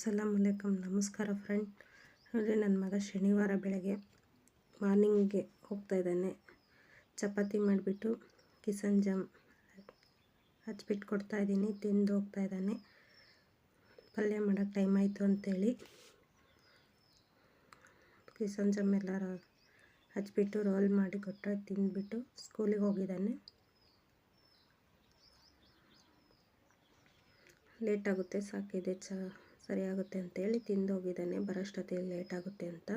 ಅಸ್ಸಲಾಮ್ ಅಲೈಕಮ್, ನಮಸ್ಕಾರ ಫ್ರೆಂಡ್. ನೋಡಿ ನನ್ನ ಮಗ ಶನಿವಾರ ಬೆಳಗ್ಗೆ ಮಾರ್ನಿಂಗ್ಗೆ ಹೋಗ್ತಾ ಇದ್ದಾನೆ. ಚಪಾತಿ ಮಾಡಿಬಿಟ್ಟು ಕಿಸನ್ ಜಾಮ್ ಹಚ್ಬಿಟ್ಟು ಕೊಡ್ತಾಯಿದ್ದೀನಿ ತಿಂದು ಹೋಗ್ತಾ ಇದ್ದಾನೆ. ಪಲ್ಯ ಮಾಡೋಕ್ಕೆ ಟೈಮ್ ಆಯಿತು ಅಂತೇಳಿ ಕಿಸನ್ ಜಾಮ್ ಎಲ್ಲ ಹಚ್ಬಿಟ್ಟು ರೋಲ್ ಮಾಡಿ ಕೊಟ್ಟರೆ ತಿಂದುಬಿಟ್ಟು ಸ್ಕೂಲಿಗೆ ಹೋಗಿದ್ದಾನೆ. ಲೇಟ್ ಆಗುತ್ತೆ, ಸಾಕಿದೆ ಚ. ಸರಿಯಾಗುತ್ತೆ ಅಂತೇಳಿ ತಿಂದು ಹೋಗಿದ್ದಾನೆ ಬರೋಷ್ಟೊತ್ತಿಗೆ ಲೇಟ್ ಆಗುತ್ತೆ ಅಂತ.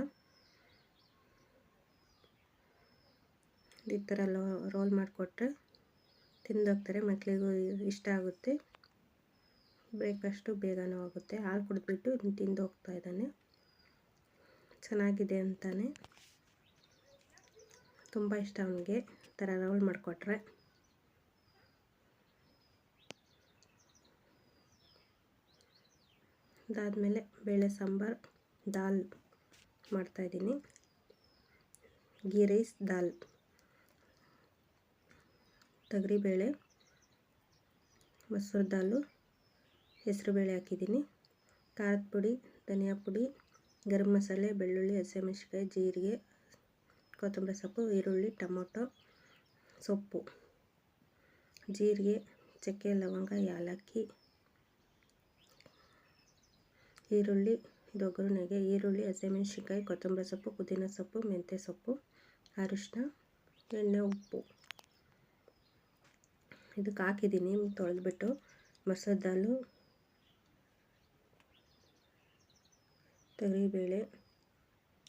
ಈ ಥರ ಲೋ ರೋಲ್ ಮಾಡಿಕೊಟ್ರೆ ತಿಂದೋಗ್ತಾರೆ. ಮಕ್ಕಳಿಗೂ ಇಷ್ಟ ಆಗುತ್ತೆ. ಬ್ರೇಕ್ಫಾಸ್ಟು ಬೇಗನೂ ಆಗುತ್ತೆ. ಹಾಲು ಕುಡಿದ್ಬಿಟ್ಟು ತಿಂದು ಹೋಗ್ತಾ ಇದ್ದಾನೆ. ಚೆನ್ನಾಗಿದೆ ಅಂತಾನೆ. ತುಂಬ ಇಷ್ಟ ಅವನಿಗೆ. ಈ ಥರ ರೋಲ್ ಮಾಡಿಕೊಟ್ರೆ. ಅದಾದಮೇಲೆ ಬೇಳೆ ಸಾಂಬಾರು, ದಾಲ್ ಮಾಡ್ತಾಯಿದ್ದೀನಿ. ಗೀ ರೈಸ್, ದಾಲ್. ತೊಗರಿಬೇಳೆ ಮೊಸರು ದಾಲು ಹೆಸರುಬೇಳೆ ಹಾಕಿದ್ದೀನಿ. ಖಾರದ ಪುಡಿ, ಧನಿಯಾ ಪುಡಿ, ಗರಂ ಮಸಾಲೆ, ಬೆಳ್ಳುಳ್ಳಿ ಹಸಿಮೆಣ್ಸಿಕಾಯಿ ಜೀರಿಗೆ, ಕೊತ್ತಂಬರಿ ಸೊಪ್ಪು, ಈರುಳ್ಳಿ, ಟೊಮೊಟೊ, ಸೊಪ್ಪು. ಜೀರಿಗೆ, ಚಕ್ಕೆ, ಲವಂಗ, ಯಾಲಕ್ಕಿ ಈರುಳ್ಳಿ ಇದು ಒಗ್ಗರಣೆಗೆ ಈರುಳ್ಳಿ, ಹಸಿಮೆಣ್ಸಿನ್ಕಾಯಿ, ಕೊತ್ತಂಬರಿ ಸೊಪ್ಪು, ಪುದೀನ ಸೊಪ್ಪು, ಮೆಂತ್ಯ ಸೊಪ್ಪು ಅರಿಶಿನ ಎಣ್ಣೆ, ಉಪ್ಪು. ಇದಕ್ಕೆ ಹಾಕಿದ್ದೀನಿ, ತೊಳೆದ್ಬಿಟ್ಟು ಮೊಸರು ದಾಲು ತೊಗರಿಬೇಳೆ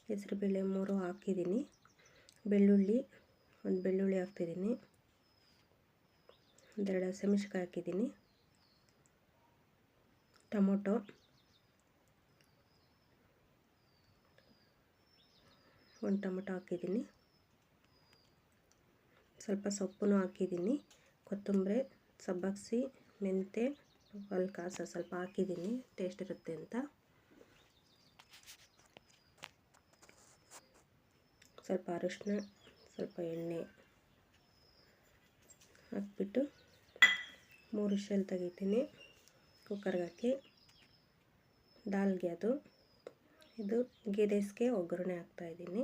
ಹೆಸರುಬೇಳೆ ಮೂರು ಹಾಕಿದ್ದೀನಿ. ಬೆಳ್ಳುಳ್ಳಿ, ಒಂದು ಬೆಳ್ಳುಳ್ಳಿ ಹಾಕ್ತಿದ್ದೀನಿ. ಒಂದೆರಡು ಹಸಿಮೆಣ್ಸಿನ್ಕಾಯಿ ಹಾಕಿದ್ದೀನಿ. ಟೊಮೊಟೊ. ಒಂದು ಟೊಮೊಟೊ ಹಾಕಿದ್ದೀನಿ. ಸ್ವಲ್ಪ ಸೊಪ್ಪು ಹಾಕಿದ್ದೀನಿ. ಕೊತ್ತಂಬರಿ, ಸಬ್ಬಕ್ಸಿ, ಮೆಂತೆ ಕಾಸ ಸ್ವಲ್ಪ ಹಾಕಿದ್ದೀನಿ. ಟೇಸ್ಟ್ ಇರುತ್ತೆ ಅಂತ. ಸ್ವಲ್ಪ ಅರಿಶಿನ ಸ್ವಲ್ಪ ಎಣ್ಣೆ ಹಾಕ್ಬಿಟ್ಟು ಮೂರು ವಿಷಲ್ ತೆಗಿತೀನಿ. ಕುಕ್ಕರ್ಗೆ ಹಾಕಿ. ದಾಲ್ಗೆ ಅದು. ಇದು ಗೀ ರೈಸ್ಗೆ ಒಗ್ಗರಣೆ ಹಾಕ್ತಾಯಿದ್ದೀನಿ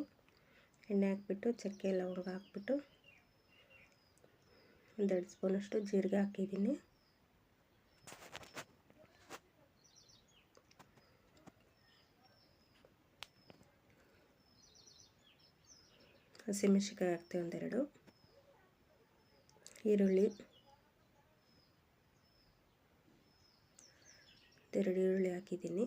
ಎಣ್ಣೆ ಹಾಕ್ಬಿಟ್ಟು, ಚಕ್ಕೆ ಲವಂಗ ಹಾಕ್ಬಿಟ್ಟು ಒಂದೆರಡು ಸ್ಪೂನಷ್ಟು ಜೀರಿಗೆ ಹಾಕಿದ್ದೀನಿ. ಹಸಿಮೆಣ್ಸಿಕಾಯಿ ಹಾಕ್ತೀವಿ ಒಂದೆರಡು. ಈರುಳ್ಳಿ. ಎರಡು ಈರುಳ್ಳಿ ಹಾಕಿದ್ದೀನಿ.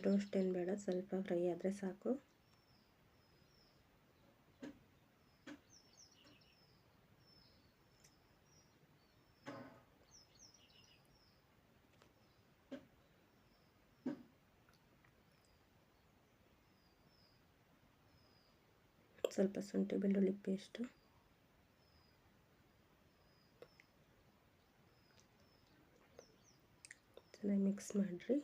ರೋಸ್ಟ್ ಏನು ಬೇಡ ಸ್ವಲ್ಪ ಫ್ರೈ ಆದರೆ ಸಾಕು. ಸ್ವಲ್ಪ ಶುಂಠಿ ಬೆಳ್ಳುಳ್ಳಿ ಪೇಸ್ಟು. ಚೆನ್ನಾಗಿ ಮಿಕ್ಸ್ ಮಾಡಿರಿ.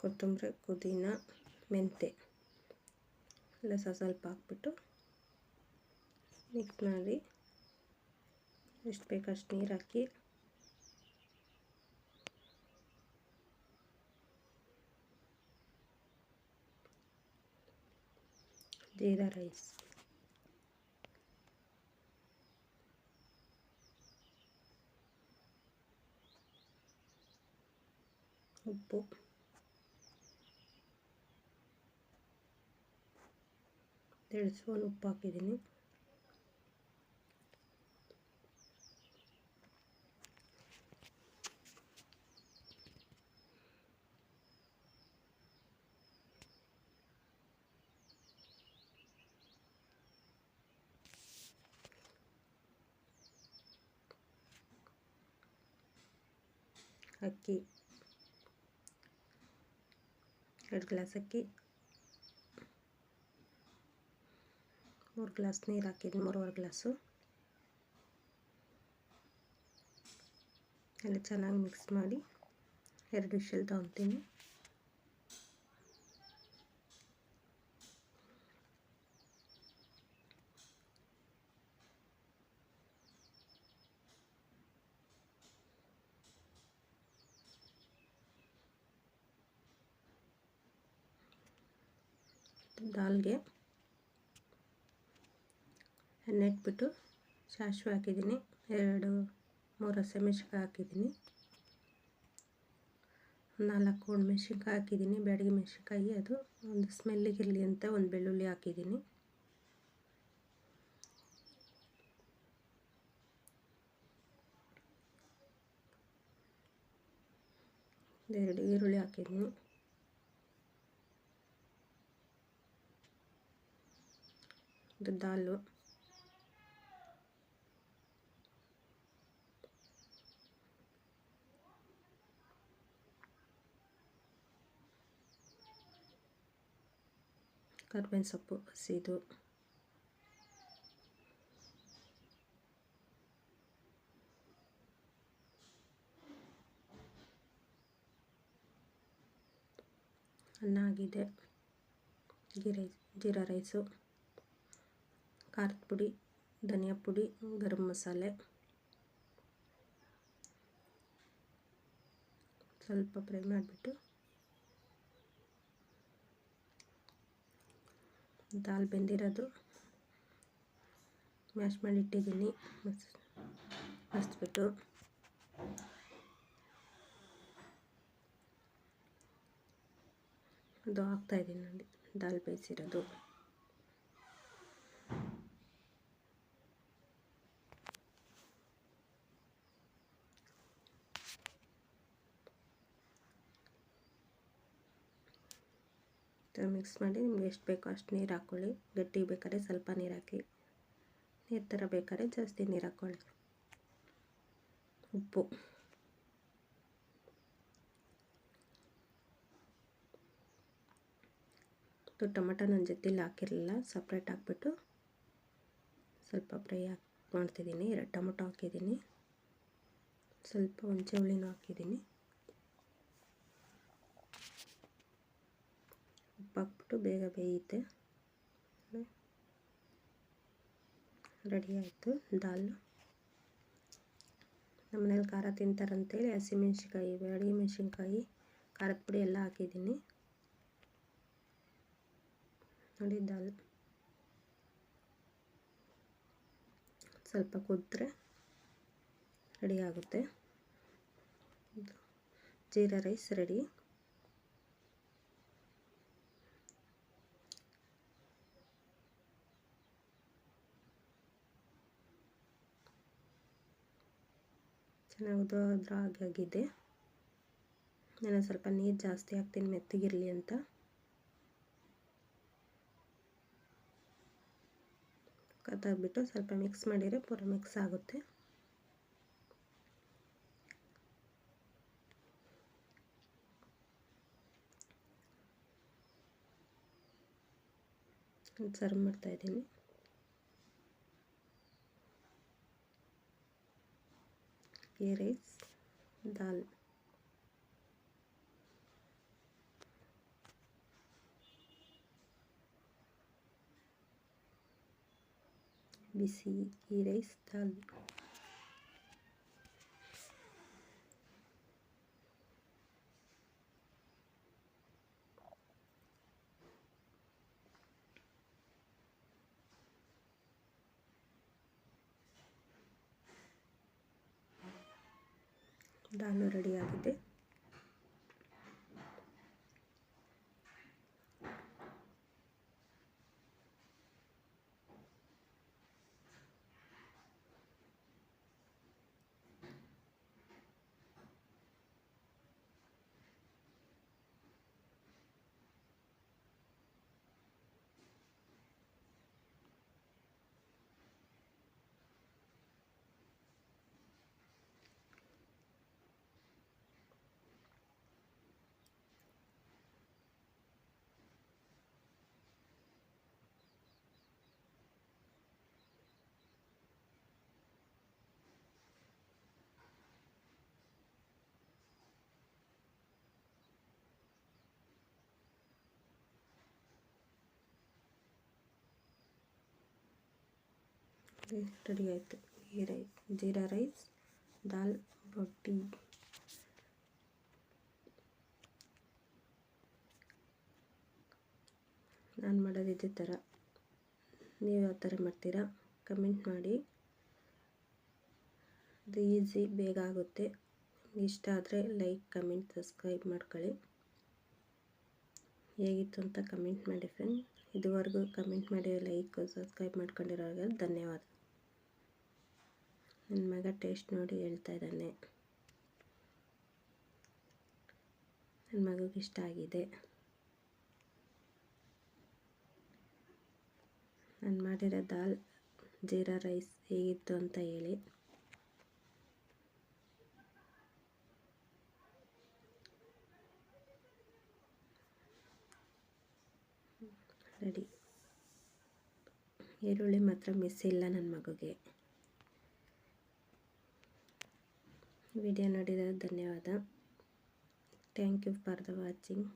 ಕೊತ್ತಂಬರಿ ಪುದೀನ, ಮೆಂತೆ ಎಲ್ಲ ಸ್ವಲ್ಪ ಹಾಕ್ಬಿಟ್ಟು ಮಿಕ್ಸ್ ಮಾಡಿ ಎಷ್ಟು ಬೇಕಷ್ಟು ನೀರು ಹಾಕಿ ಜೀರಾ ರೈಸ್. ಉಪ್ಪು. ತಿಳಿಸುವ ಸ್ಪೂನ್ ಉಪ್ಪು ಹಾಕಿದ್ದೀನಿ. ಅಕ್ಕಿ. ಎರಡು ಗ್ಲಾಸ್ ಅಕ್ಕಿ. ಮೂರು ಗ್ಲಾಸ್ ನೀರು ಹಾಕಿದ್ದೀನಿ ಮೂರುವರೆ ಗ್ಲಾಸು ಎಲ್ಲ ಚೆನ್ನಾಗಿ ಮಿಕ್ಸ್ ಮಾಡಿ ಎರಡು ವಿಷಲ್ ತೊಗೊತೀನಿ ದಾಲ್ಗೆ ಎಣ್ಣೆ ಇಟ್ಬಿಟ್ಟು ಸಾಸಿವೆ ಹಾಕಿದ್ದೀನಿ. ಎರಡು, ಮೂರು ಹಸಿಮೆಣ್ಸಿನ್ಕಾಯಿ ಹಾಕಿದ್ದೀನಿ. ನಾಲ್ಕು ಒಣಮೆಣ್ಸಿನ್ಕಾಯಿ ಹಾಕಿದ್ದೀನಿ. ಬ್ಯಾಡಗಿ ಮೆಣಸಿನ್ಕಾಯಿ ಅದು. ಒಂದು ಸ್ಮೆಲ್ಲಿಗಿರಲಿ ಅಂತ ಒಂದು ಬೆಳ್ಳುಳ್ಳಿ ಹಾಕಿದ್ದೀನಿ. ಎರಡು ಈರುಳ್ಳಿ ಹಾಕಿದ್ದೀನಿ. ದಾಲು ಕರ್ಬೇವಿನ ಸೊಪ್ಪು ಹಸಿದು. ಅನ್ನ ಆಗಿದೆ ಜೀರಾ ರೈಸು, ಖಾರದ ಪುಡಿ, ಧನಿಯಾ ಪುಡಿ, ಗರಂ ಮಸಾಲೆ. ಸ್ವಲ್ಪ ಫ್ರೈ ಮಾಡಿಬಿಟ್ಟು ದಾಲ್ ಬೆಂದಿರೋದು. ಮ್ಯಾಶ್ ಮಾಡಿ ಇಟ್ಟಿದ್ದೀನಿ. ಹಸ್ಬಿಟ್ಟು ಅದು ಹಾಕ್ತಾಯಿದ್ದೀನಿ ನೋಡಿ ದಾಲ್ ಬೇಯಿಸಿರೋದು. ಮಿಕ್ಸ್ ಮಾಡಿ ನಿಮ್ಗೆ ಎಷ್ಟು ಬೇಕೋ ಅಷ್ಟು ನೀರು ಹಾಕ್ಕೊಳ್ಳಿ ಗಟ್ಟಿಗೆ ಬೇಕಾದ್ರೆ ಸ್ವಲ್ಪ ನೀರು ಹಾಕಿ. ನೀರು ಥರ ಬೇಕಾದ್ರೆ ಜಾಸ್ತಿ ನೀರು ಹಾಕ್ಕೊಳ್ಳಿ ಉಪ್ಪು. ಇದು ಟೊಮೆಟೊ ನನ್ನ ಜೊತೆಲಿ ಹಾಕಿರಲಿಲ್ಲ ಸಪ್ರೇಟ್ ಹಾಕ್ಬಿಟ್ಟು ಸ್ವಲ್ಪ ಫ್ರೈ ಹಾಕಿ ಮಾಡ್ತಿದ್ದೀನಿ. ಎರಡು ಟೊಮೊಟೊ ಹಾಕಿದ್ದೀನಿ. ಸ್ವಲ್ಪ ಹುಣಸೆ ಹುಳಿನೂ ಹಾಕಿದ್ದೀನಿ. ಬೇಗ ಬೇಯುತ್ತೆ ರೆಡಿ ಆಯಿತು. ದಾಲ್ ನಮ್ಮನೇಲಿ ಖಾರ ತಿಂತಾರಂತೇಳಿ ಹಸಿಮೆಣ್ಸಿನ್ಕಾಯಿ ಅಡುಗೆ ಮೆಣಸಿನ್ಕಾಯಿ, ಖಾರದ ಪುಡಿ ಎಲ್ಲ ಹಾಕಿದ್ದೀನಿ. ನೋಡಿ ದಾಲ್. ಸ್ವಲ್ಪ ಕುದ್ರೆ ರೆಡಿ ಆಗುತ್ತೆ. Jeera rice ready. ಚೆನ್ನಾಗಿ ಅದ್ರ ಆಗಿದೆ. ನಾನು ಸ್ವಲ್ಪ ನೀರು ಜಾಸ್ತಿ ಹಾಕ್ತೀನಿ, ಮೆತ್ತಗಿರಲಿ ಅಂತ. ಕತ್ತಾಗ್ಬಿಟ್ಟು ಸ್ವಲ್ಪ ಮಿಕ್ಸ್ ಮಾಡಿದರೆ ಪೂರ ಮಿಕ್ಸ್ ಆಗುತ್ತೆ. ಸರ್ವ್ ಮಾಡ್ತಾಯಿದ್ದೀನಿ quieres dal bici quieres dal ದಾಲು ರೆಡಿಯಾಗಿದೆ ರೆಡಿ ಆಯಿತು. ಈ ರೈ, ಜೀರಾ ರೈಸ್, ದಾಲ್ ರೊಟ್ಟಿ. ನಾನು ಮಾಡೋದು ಇದೇ ಥರ ನೀವು ಯಾವ ಥರ ಮಾಡ್ತೀರಾ ಕಮೆಂಟ್ ಮಾಡಿ. ಅದು ಈಸಿ, ಬೇಗ ಆಗುತ್ತೆ. ಇಷ್ಟ ಆದರೆ ಲೈಕ್, ಕಮೆಂಟ್, ಸಬ್ಸ್ಕ್ರೈಬ್ ಮಾಡ್ಕೊಳ್ಳಿ. ಹೇಗಿತ್ತು ಅಂತ ಕಮೆಂಟ್ ಮಾಡಿ ಫ್ರೆಂಡ್ ಇದುವರೆಗೂ ಕಮೆಂಟ್ ಮಾಡಿ ಲೈಕ್, ಸಬ್ಸ್ಕ್ರೈಬ್ ಮಾಡ್ಕೊಂಡಿರೋರಿಗೆ ಧನ್ಯವಾದ. ನನ್ನ ಮಗ ಟೇಸ್ಟ್ ನೋಡಿ ಹೇಳ್ತಾ ಇದ್ದಾನೆ. ನನ್ನ ಮಗುಗೆ ಇಷ್ಟ ಆಗಿದೆ. ನಾನು ಮಾಡಿರೋ ದಾಲ್ ಜೀರಾ ರೈಸ್ ಹೇಗಿತ್ತು ಅಂತ ಹೇಳಿ. ರೆಡಿ. ಈರುಳ್ಳಿ ಮಾತ್ರ ಮಿಸ್ ಇಲ್ಲ ನನ್ನ ಮಗುಗೆ. ವಿಡಿಯೋ ನೋಡಿದ ಧನ್ಯವಾದ. Thank you for the watching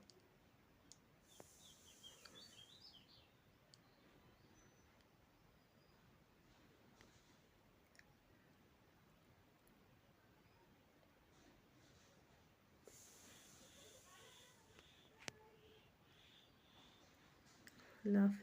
love